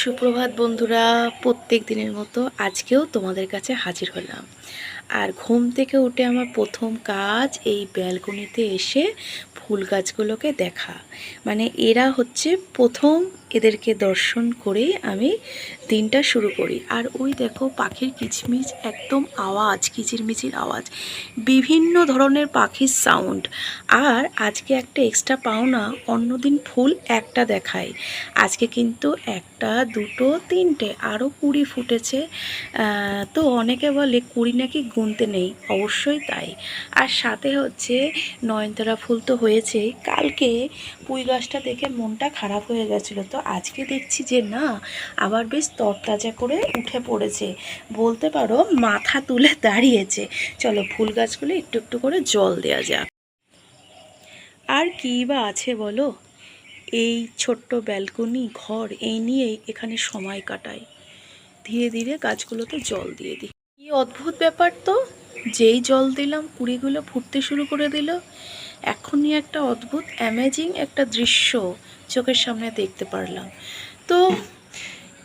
সুপ্রভাত বন্ধুরা, প্রত্যেক দিনের মতো আজকেও তোমাদের কাছে হাজির হলাম। আর ঘুম থেকে উঠে আমার প্রথম কাজ এই ব্যালকনিতে এসে ফুল গাছগুলোকে দেখা। মানে এরা হচ্ছে প্রথম এদেরকে দর্শন করেই আমি দিনটা শুরু করি। আর ওই দেখো পাখির কিচমিচ, একদম আওয়াজ, কিচিরমিচির আওয়াজ, বিভিন্ন ধরনের পাখির সাউন্ড আর আজকে একটা এক্সট্রা পাওনা, অন্যদিন ফুল একটা দেখায় আজকে কিন্তু একটা, দুটো, তিনটে আরও কুড়ি ফুটেছে। তো অনেকে বলে কুড়ি নাকি গুনতে নেই, অবশ্যই তাই। আর সাথে হচ্ছে নয়নতারা ফুল তো হয়েছেই। কালকে পুঁই গাছটা দেখে মনটা খারাপ হয়ে গেছিল তো। আজকে দেখছি যে না, আবার বেশ তরতাজা করে উঠে পড়েছে। বলতে পারো মাথা তুলে দাঁড়িয়েছে। চলো ফুল গাছগুলো একটু একটু করে জল দেওয়া যাক। আর কী বা আছে বলো? এই ছোট্ট ব্যালকনি, ঘর, এই নিয়েই এখানে সময় কাটাই। ধীরে ধীরে গাছগুলোতে জল দিয়ে দিই। কি অদ্ভুত ব্যাপার তো! যেই জল দিলাম, কুড়িগুলো ফুটতে শুরু করে দিল। এখনই একটা অদ্ভুত অ্যামেজিং একটা দৃশ্য চোখের সামনে দেখতে পারলাম। তো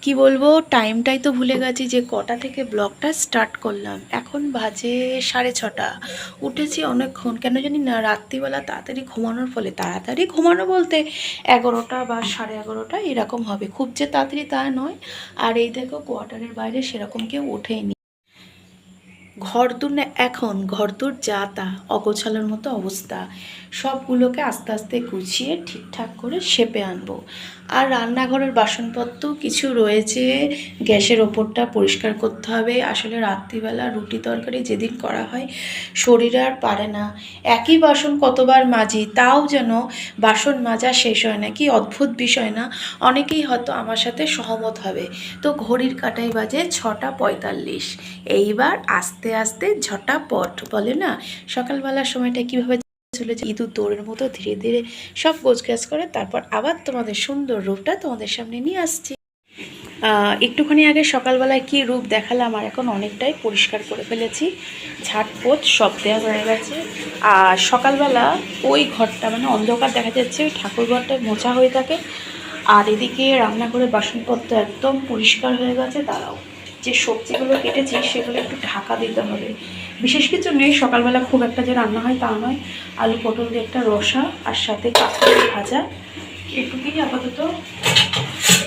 কি বলব টাইমটাই তো ভুলে গেছি যে কটা থেকে ব্লগটা স্টার্ট করলাম। এখন বাজে সাড়ে ছটা। উঠেছি অনেকক্ষণ, কেন জানি না, রাত্রিবেলা তাড়াতাড়ি ঘুমানোর ফলে, তাড়াতাড়ি ঘুমানো বলতে এগারোটা বা সাড়ে এগারোটা এরকম হবে। খুব যে তাড়াতাড়ি তা নয়। আর এই দেখো কোয়ার্টারের বাইরে সেরকম কেউ ওঠেনি। ঘরদুর না এখন ঘরদুর যা তা অগোছালোর মতো অবস্থা। সবগুলোকে আস্তে আস্তে গুছিয়ে ঠিকঠাক করে শেপে আনব। আর রান্নাঘরের বাসনপত্র কিছু রয়েছে। গ্যাসের ওপরটা পরিষ্কার করতে হবে। আসলে রাত্রিবেলা রুটি তরকারি যেদিন করা হয় শরীর আর পারে না। একই বাসন কতবার মাজি তাও যেন বাসন মাজা শেষ হয় না। কি অদ্ভুত বিষয় না? অনেকেই হয়তো আমার সাথে সহমত হবে। তো ঘড়ির কাটাই বাজে ছটা পঁয়তাল্লিশ। এইবার আস্তে আস্তে ঝটাপট বলে না? সকালবেলার সময়টা কীভাবে চলেছে? ইঁদুর দৌড়ের মতো ধীরে ধীরে সব গোছগাছ করে তারপর আবার তোমাদের সুন্দর রূপটা তোমাদের সামনে নিয়ে আসছি। একটুখানি আগে সকালবেলায় কি রূপ দেখালাম আর এখন অনেকটাই পরিষ্কার করে ফেলেছি। ঝাটপোট সব দেওয়া হয়ে গেছে। আর সকালবেলা ওই ঘরটা মানে অন্ধকার দেখা যাচ্ছে, ওই ঠাকুর ঘরটা মোছা হয়ে থাকে। আর এদিকে রান্নাঘরের বাসনপত্র একদম পরিষ্কার হয়ে গেছে, দাঁড়াও। যে সবজিগুলো কেটেছি সেগুলো একটু ঢাকা দিতে হবে। বিশেষ কিছু নেই, সকালবেলা খুব একটা যে রান্না হয় তা নয়। আলু পটল দিয়ে একটা রসা আর সাথে কাঁকড়ি ভাজা। এটুকুই আপাতত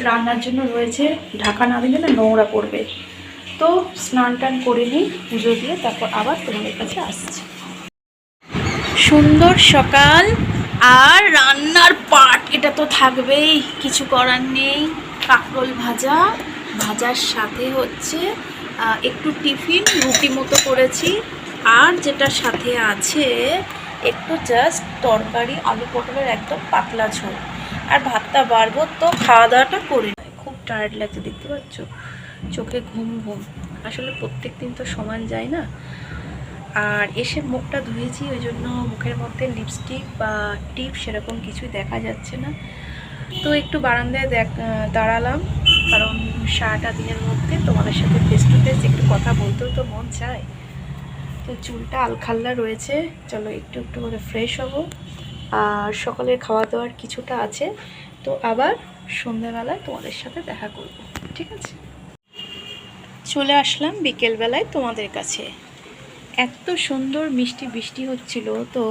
রান্নার জন্য রয়েছে। ঢাকা না দিলে না নোংরা পড়বে। তো স্নান টান করে নিই, পুজো দিয়ে তারপর আবার তোমাদের কাছে আসছি। সুন্দর সকাল আর রান্নার পাট এটা তো থাকবেই, কিছু করার নেই। কাঁকরোল ভাজা ভাজার সাথে হচ্ছে একটু টিফিন রুটি মতো করেছি। আর যেটা সাথে আছে, একটু জাস্ট তরকারি, আলু পটলের একদম পাতলা ঝোল। আর ভাতটা বাড়বো তো খাওয়া দাওয়াটা করে নেয় খুব টায়ার্ড লাগছে, দেখতে পাচ্ছ? চোখে ঘুম ঘুম। আসলে প্রত্যেক দিন তো সমান যায় না। আর এসে মুখটা ধুয়েছি, ওই জন্য মুখের মধ্যে লিপস্টিক বা টিপ সেরকম কিছুই দেখা যাচ্ছে না। তো একটু বারান্দায় দেখ দাঁড়ালাম। কারণ সারাটা দিনের মধ্যে তোমাদের সাথে ফেস টু ফেস একটু কথা বলতেও তো মন চায়। তো চুলটা আলখাল্লা রয়েছে। চলো একটু একটু করে ফ্রেশ হব। আর সকালের খাওয়া দাওয়ার কিছুটা আছে। তো আবার সন্ধ্যাবেলায় তোমাদের সাথে দেখা করব। ঠিক আছে? চলে আসলাম বিকেলবেলায় তোমাদের কাছে। এত সুন্দর মিষ্টি বৃষ্টি হচ্ছিল তো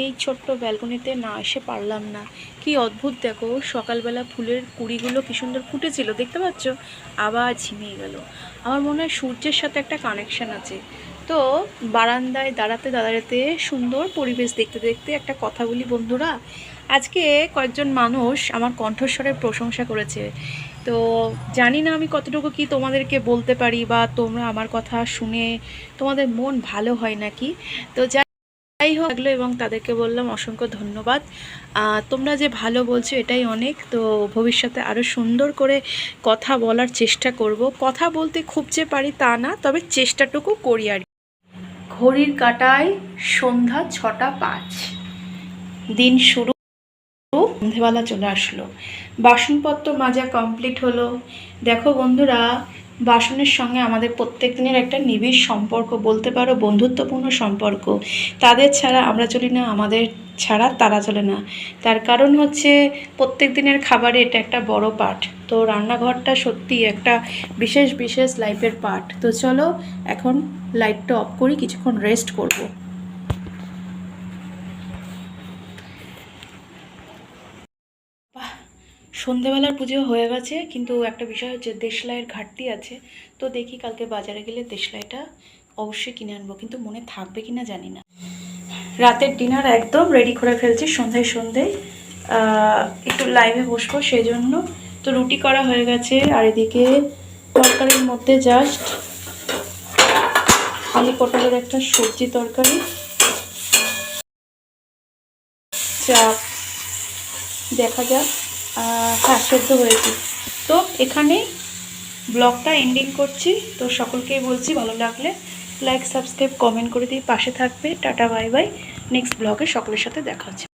এই ছোট্ট ব্যালকনিতে না এসে পারলাম না। কি অদ্ভুত দেখো, সকালবেলা ফুলের কুড়িগুলো কি সুন্দর ফুটেছিল, দেখতে পাচ্ছ? আবার ঝিমিয়ে গেল। আমার মনে হয় সূর্যের সাথে একটা কানেকশন আছে। তো বারান্দায় দাঁড়াতে দাঁড়াতে সুন্দর পরিবেশ দেখতে দেখতে একটা কথা বলি বন্ধুরা। আজকে কয়েকজন মানুষ আমার কণ্ঠস্বরের প্রশংসা করেছে। তো জানি না আমি কতটুকু কি তোমাদেরকে বলতে পারি বা তোমরা আমার কথা শুনে তোমাদের মন ভালো হয় নাকি? তো যাই হোক, লাগল এবং তাদেরকে বললাম অসংখ্য ধন্যবাদ। তোমরা যে ভালো বলছো এটাই অনেক। তো ভবিষ্যতে আরও সুন্দর করে কথা বলার চেষ্টা করব। কথা বলতে খুব যে পারি তা না, তবে চেষ্টাটুকু করি আর ঘড়ির কাটায় সন্ধ্যা ছটা পাঁচ। দিন শুরু সন্ধেবেলা চলে আসলো। বাসনপত্র মাজা কমপ্লিট হলো। দেখো বন্ধুরা, বাসনের সঙ্গে আমাদের প্রত্যেক দিনের একটা নিবিড় সম্পর্ক, বলতে পারো বন্ধুত্বপূর্ণ সম্পর্ক। তাদের ছাড়া আমরা চলি না, আমাদের ছাড়া তারা চলে না। তার কারণ হচ্ছে প্রত্যেক দিনের খাবারে এটা একটা বড় পার্ট তো রান্নাঘরটা সত্যি একটা বিশেষ বিশেষ লাইফের পার্ট তো চলো, এখন লাইটটা অফ করি, কিছুক্ষণ রেস্ট করব। সন্ধেবেলার পুজো হয়ে গেছে, কিন্তু একটা বিষয় হচ্ছে দেশলাইয়ের ঘাটতি আছে। তো দেখি কালকে বাজারে গেলে দেশলাইটা অবশ্যই কিনে আনব, কিন্তু মনে থাকবে কি না জানি না। রাতের ডিনার একদম রেডি করে ফেলছি সন্ধ্যায় সন্ধ্যায়। একটু লাইভে বসবো সেই জন্য তো রুটি করা হয়ে গেছে, আর এদিকে তরকারির মধ্যে জাস্ট আলু পটলের একটা সবজি তরকারি। চাপ দেখা যাক। হ্যাঁ সেদ্ধ হয়েছে। তো এখানেই ব্লগটা এন্ডিং করছি। তো সকলকেই বলছি, ভালো লাগলে লাইক সাবস্ক্রাইব কমেন্ট করে দিয়ে পাশে থাকবে। টাটা বাই বাই নেক্সট ব্লগে সকলের সাথে দেখা হচ্ছে।